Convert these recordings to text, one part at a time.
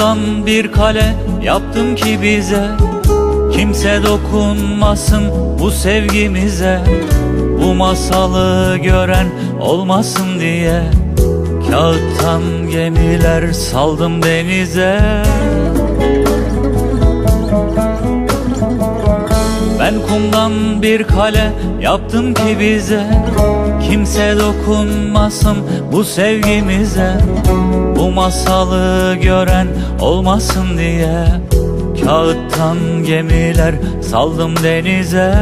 kumdan bir kale yaptım ki bize. Kimse dokunmasın bu sevgimize. Bu masalı gören olmasın diye. Kağıttan gemiler saldım denize. Ben kumdan bir kale yaptım ki bize. Kimse dokunmasın bu sevgimize Masalı gören olmasın diye Kağıttan gemiler saldım denize.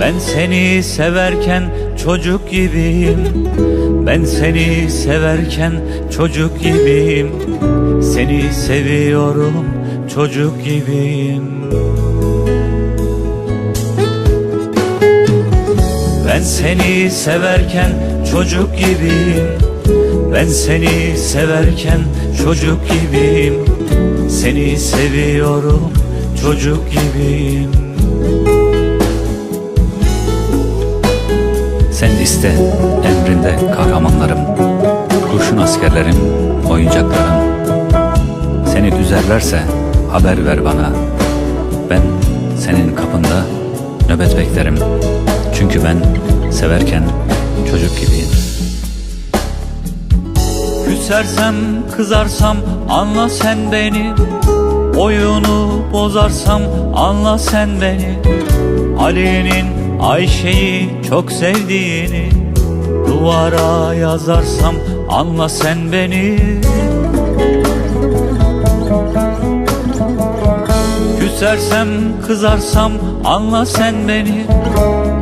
Ben seni severken çocuk gibiyim. Ben seni severken çocuk gibiyim. Seni seviyorum çocuk gibiyim Ben seni severken çocuk gibiyim. Ben seni severken çocuk gibiyim. Seni seviyorum çocuk gibiyim. Sen iste emrinde kahramanlarım Kurşun askerlerim, oyuncaklarım. Seni üzerlerse haber ver bana. Ben senin kapında nöbet beklerim. Çünkü ben severken çocuk gibiyim. Küsersem kızarsam anla sen beni. Oyunu bozarsam anla sen beni. Ali'nin Ayşe'yi çok sevdiğini. Duvara yazarsam anla sen beni Küsersem kızarsam anla sen beni.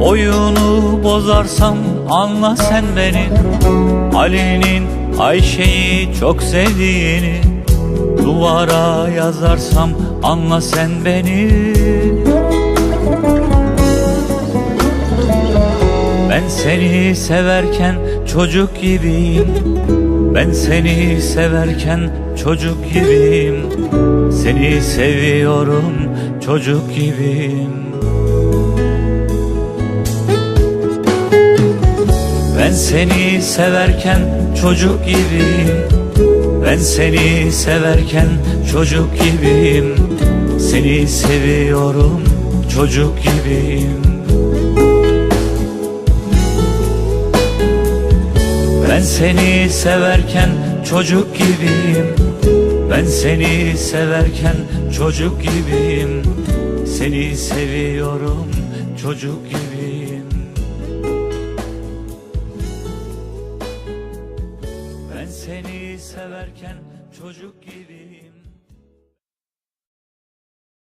Oyunu bozarsam anla sen beni. Ali'nin Ayşe'yi çok sevdiğini Duvara yazarsam anla sen beni. Ben seni severken çocuk gibiyim. Ben seni severken çocuk gibiyim Seni seviyorum çocuk gibiyim. Ben seni severken çocuk gibiyim. Ben seni severken çocuk gibiyim. Seni seviyorum çocuk gibiyim. Ben seni severken çocuk gibiyim Ben seni severken çocuk gibiyim. Seni seviyorum çocuk gibiyim. Ben seni severken çocuk gibiyim